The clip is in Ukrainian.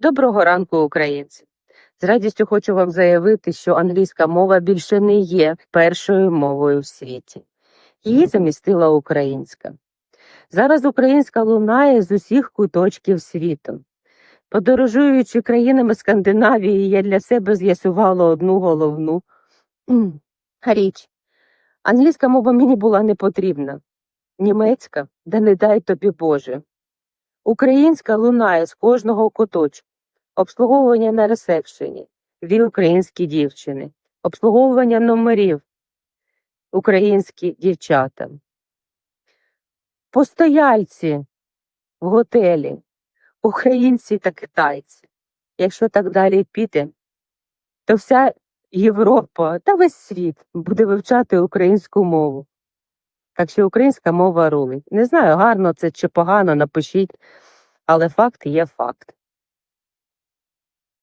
Доброго ранку, українці! З радістю хочу вам заявити, що англійська мова більше не є першою мовою в світі. Її замістила українська. Зараз українська лунає з усіх куточків світу. Подорожуючи країнами Скандинавії, я для себе з'ясувала одну головну річ. Англійська мова мені була не потрібна. Німецька, да не дай тобі Боже. Українська лунає з кожного куточку. Обслуговування на ресепшені, дві українські дівчини, обслуговування номерів, українські дівчата, постояльці в готелі, українці та китайці. Якщо так далі піде, то вся Європа та весь світ буде вивчати українську мову. Так що українська мова рулить. Не знаю, гарно це чи погано, напишіть, але факт є факт.